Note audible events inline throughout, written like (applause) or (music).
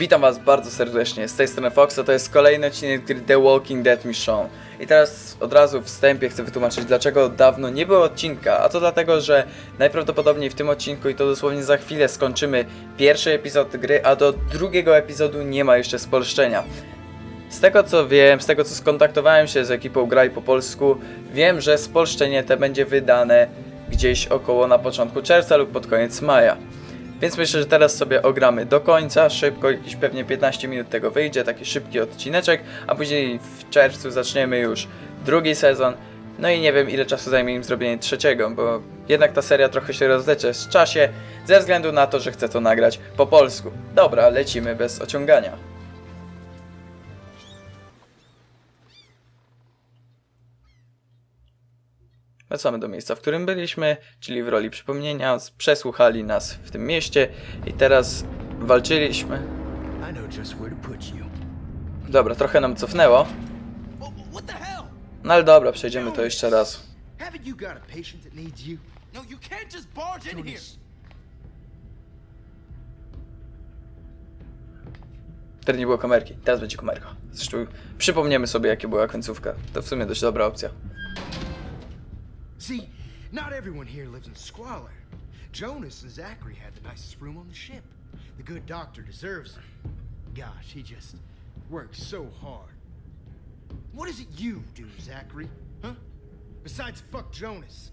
Witam was bardzo serdecznie, z tej strony Foxa, to jest kolejny odcinek gry The Walking Dead Mission. I teraz od razu w wstępie chcę wytłumaczyć, dlaczego dawno nie było odcinka, a to dlatego, że najprawdopodobniej w tym odcinku i to dosłownie za chwilę skończymy pierwszy epizod gry, a do drugiego epizodu nie ma jeszcze spolszczenia. Z tego co wiem, z tego co skontaktowałem się z ekipą Graj po polsku, wiem, że spolszczenie te będzie wydane gdzieś około na początku czerwca lub pod koniec maja. Więc myślę, że teraz sobie ogramy do końca, szybko, jakieś pewnie 15 minut tego wyjdzie, taki szybki odcineczek, a później w czerwcu zaczniemy już drugi sezon. No i nie wiem ile czasu zajmie im zrobienie trzeciego, bo jednak ta seria trochę się rozlecze z czasie, ze względu na to, że chcę to nagrać po polsku. Dobra, lecimy bez ociągania. Wracamy do miejsca, w którym byliśmy, czyli w roli przypomnienia. Przesłuchali nas w tym mieście i teraz walczyliśmy. Dobra, trochę nam cofnęło. No ale dobra, przejdziemy to jeszcze raz. No. Wtedy nie było kamerki, teraz będzie kamerka. Zresztą przypomniemy sobie, jakie była końcówka. To w sumie dość dobra opcja. See, not everyone here lives in squalor. Jonas and Zachary had the nicest room on the ship. The good doctor deserves it. Gosh, he just works so hard. What is it you do, Zachary? Huh? Besides fuck Jonas.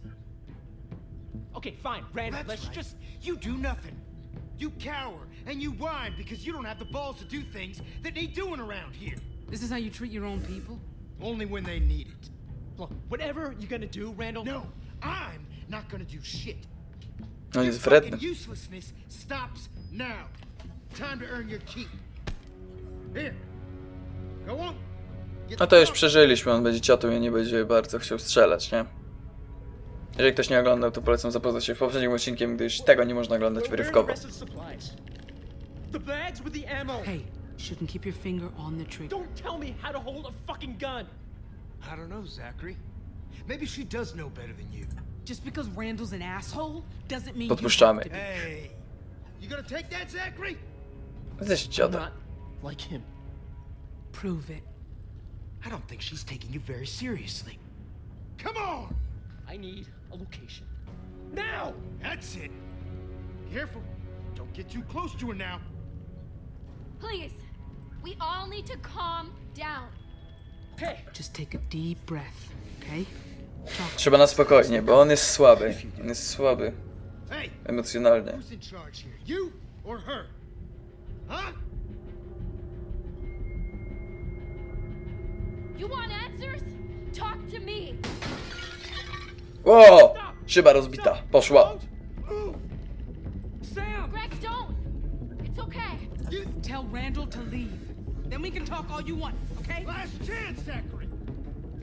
Okay, fine, Randall, let's right. just. You do nothing. You cower and you whine because you don't have the balls to do things that need doing around here. This is how you treat your own people? Only when they need it. Look, whatever you're gonna do, Randall. No, I'm not gonna do shit. No jest wredny. uselessness stops now. Time to earn your keep. Here. Go on. No to już przeżyliśmy, on będzie ciotą i nie będzie bardzo chciał strzelać, nie? Jeżeli ktoś nie oglądał, to polecam zapoznać się w poprzednim odcinkiem, gdyż tego nie można oglądać wyrywkowo. the supplies? The bags with the ammo. Hey, shouldn't keep your finger on the trigger. Don't tell me how to hold a fucking gun. I don't know, Zachary. Maybe she does know better than you. Just because Randall's an asshole doesn't mean you Podpuszczamy. have to be. Hey. You gonna take that, Zachary? Jesteś I'm not like him. Prove it. I don't think she's taking you very seriously. Come on! I need a location. Now! That's it. Careful. Don't get too close to her now. Please, we all need to calm down. Hey! Just take a deep breath, okay? Trzeba na spokojnie, bo on jest słaby. On jest słaby emocjonalnie. who's in charge here? You or her? Huh? You want answers? Talk to me. O! Szyba rozbita. Poszła. Greg, don't. It's okay. Tell Randall to leave. Then we can talk all you want, okay? last chance, Zachary!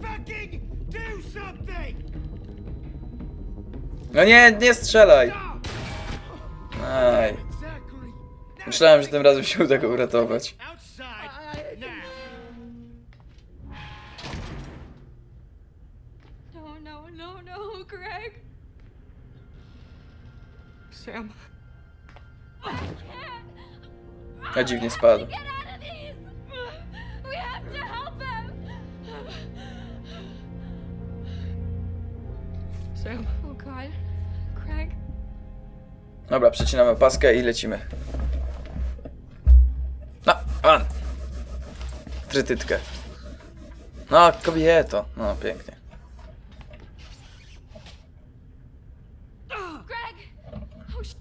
Fucking do something! No nie, nie strzelaj. Aj. Myślałem, że tym razem się uda go uratować. No, no, no, no, Greg. Sam. I can't. A dziwnie spadł. Dobra, przecinamy paskę i lecimy. No, an. Trytytkę. No, kobieto. No, pięknie. Greg. Oh, sh-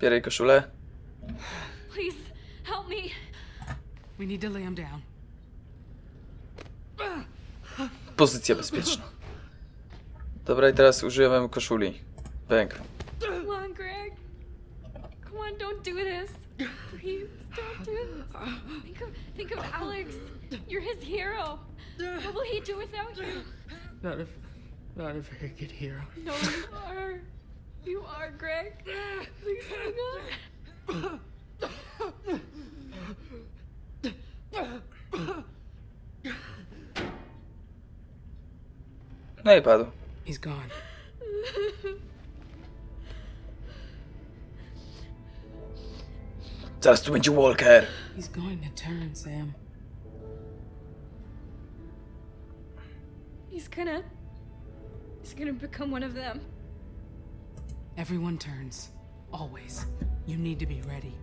Bieraj koszulę. please help me. We need to lay him down. Pozycja bezpieczna. Dobra, i teraz używamy koszuli. Bęk. Come on, Greg. Come on, don't do this. Please, don't do this. Think of, think of Alex. You're his hero. What will he do without you? Not a, not a very good hero. No, you are. You are, Greg. Please hang on. No i padł. He's gone. Just when you walk Walker. He's going to turn, Sam. He's gonna. He's gonna become one of them. Everyone turns. Always. You need to be ready.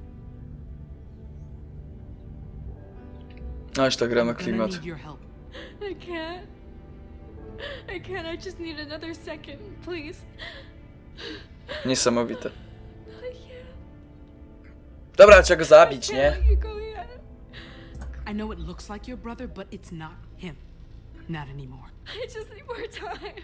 Aż tak gramy I'm gonna klimat. need your help. I can't. I can't. I just need another second, please. Niesamowite. Not yet. Dobra, trzeba go zabić, I nie? can't let you go yet. I know it looks like your brother, but it's not him. Not anymore. I just need more time.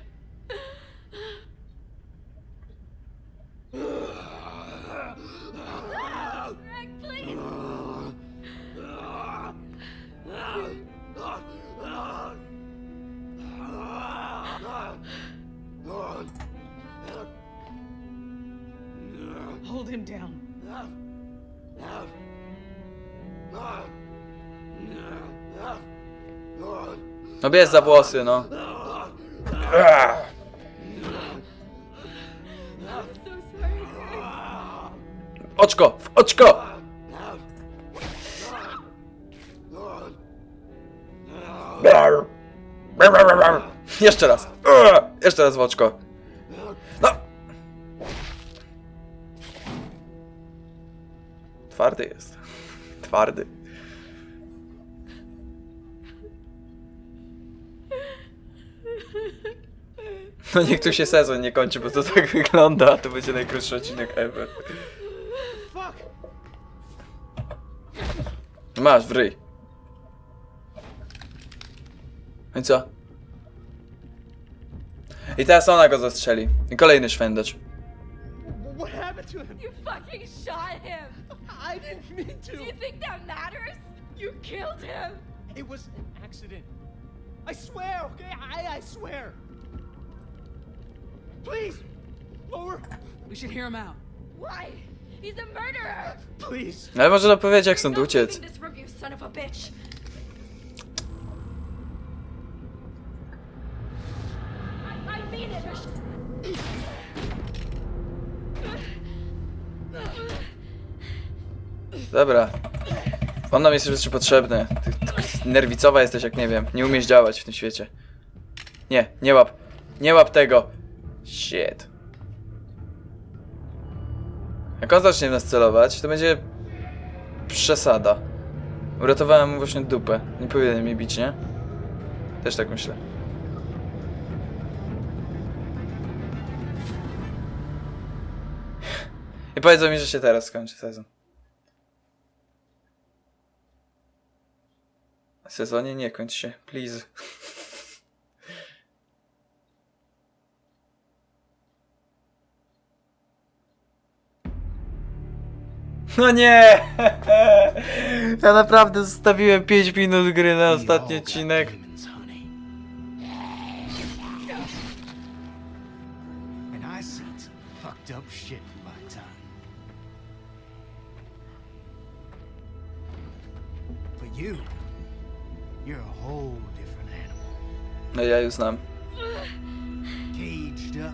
No bierz za włosy, no. Greg. Oczko! W oczko! Jeszcze raz. Jeszcze raz w oczko. No! Twardy jest. Twardy. No niech tu się sezon nie kończy, bo to tak (laughs) wygląda, a to będzie najkrótszy odcinek ever. Fuck! Masz, w ryj. No I co? I teraz ona go zastrzeli. I kolejny szwendacz. What happened to him? You fucking shot him. I didn't mean Do you to. think that matters? You killed him. It was an accident. I swear, okay? I, I swear. Please, lower. We should hear him out. Why? He's a murderer. Please. Ale może dopowiedzieć jak stąd uciec. this room, you son of a bitch. I, I mean it. Mish- Dobra. On nam jest jeszcze potrzebny. Ty, ty nerwicowa jesteś jak nie wiem. Nie umiesz działać w tym świecie. Nie, nie łap. Nie łap tego. Shit. Jak on zacznie nas celować, to będzie przesada. Uratowałem mu właśnie dupę. Nie powinien mnie bić, nie? Też tak myślę. I powiedzą mi, że się teraz skończy sezon. Sezonie nie kończ się, please. No nie! (laughs) Ja naprawdę zostawiłem 5 minut gry na ostatni odcinek. No ja już znam. Caged up,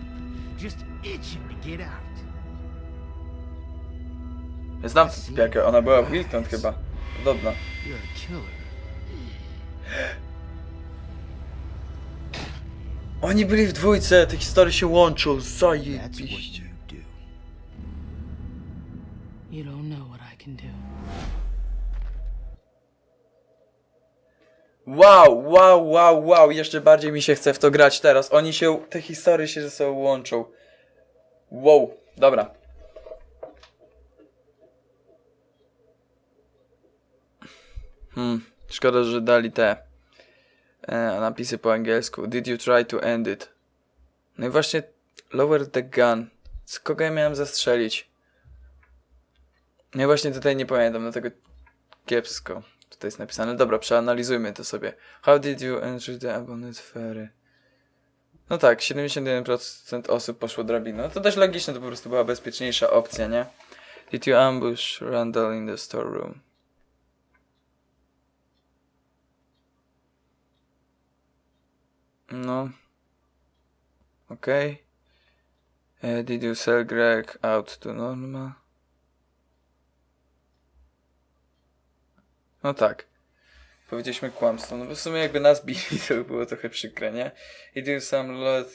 just itching to get out. Znam tę typiarkę, ona była w Wilton chyba. Podobna. Oni byli w dwójce, te historie się łączą, zajebiście. you do. You don't know what I can do. Wow, wow, wow, wow, jeszcze bardziej mi się chce w to grać teraz. Oni się, te historie się ze sobą łączą. Wow, dobra. Hmm, szkoda, że dali te e, napisy po angielsku. Did you try to end it? No i właśnie lower the gun. Z kogo ja miałem zastrzelić? No i właśnie tutaj nie pamiętam, dlatego kiepsko. Tutaj jest napisane. Dobra, przeanalizujmy to sobie. How did you enter the abandoned ferry? No tak, 71% osób poszło drabiną. No to dość logiczne, to po prostu była bezpieczniejsza opcja, nie? Did you ambush Randall in the storeroom? No. Okej. Okay. did you sell Greg out to Norma? No tak. Powiedzieliśmy kłamstwo, no bo w sumie jakby nas bili, (laughs) to by było trochę przykre, nie? I tu sam lot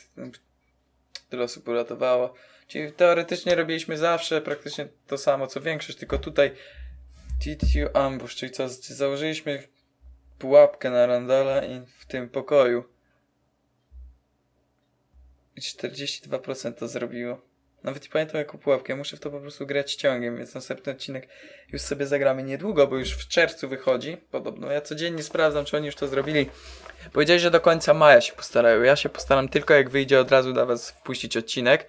tyle osób uratowało. Czyli teoretycznie robiliśmy zawsze praktycznie to samo co większość, tylko tutaj TTU Ambush, czyli co, założyliśmy pułapkę na Randala i w tym pokoju. I 42% to zrobiło. Nawet nie pamiętam jaką pułapkę, muszę w to po prostu grać ciągiem, więc następny odcinek już sobie zagramy niedługo, bo już w czerwcu wychodzi. Podobno ja codziennie sprawdzam, czy oni już to zrobili. Powiedzieli, że do końca maja się postarają. Ja się postaram tylko jak wyjdzie od razu dla was wpuścić odcinek.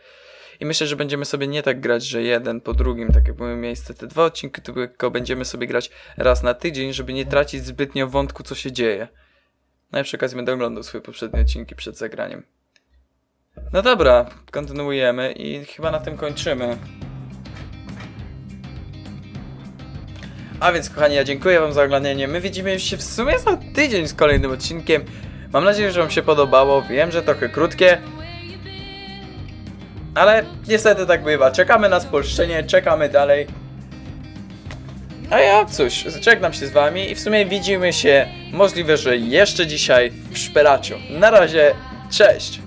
I myślę, że będziemy sobie nie tak grać, że jeden po drugim, tak jak były miejsce te dwa odcinki, tylko będziemy sobie grać raz na tydzień, żeby nie tracić zbytnio wątku, co się dzieje. No i przy okazji będę oglądał swoje poprzednie odcinki przed zagraniem. No dobra, kontynuujemy i chyba na tym kończymy. A więc kochani, ja dziękuję wam za oglądanie. My widzimy się w sumie za tydzień z kolejnym odcinkiem. Mam nadzieję, że wam się podobało. Wiem, że trochę krótkie. Ale niestety tak bywa. Czekamy na spolszczenie, czekamy dalej. A ja cóż, żegnam się z wami i w sumie widzimy się możliwe, że jeszcze dzisiaj w Szperaciu. Na razie, cześć!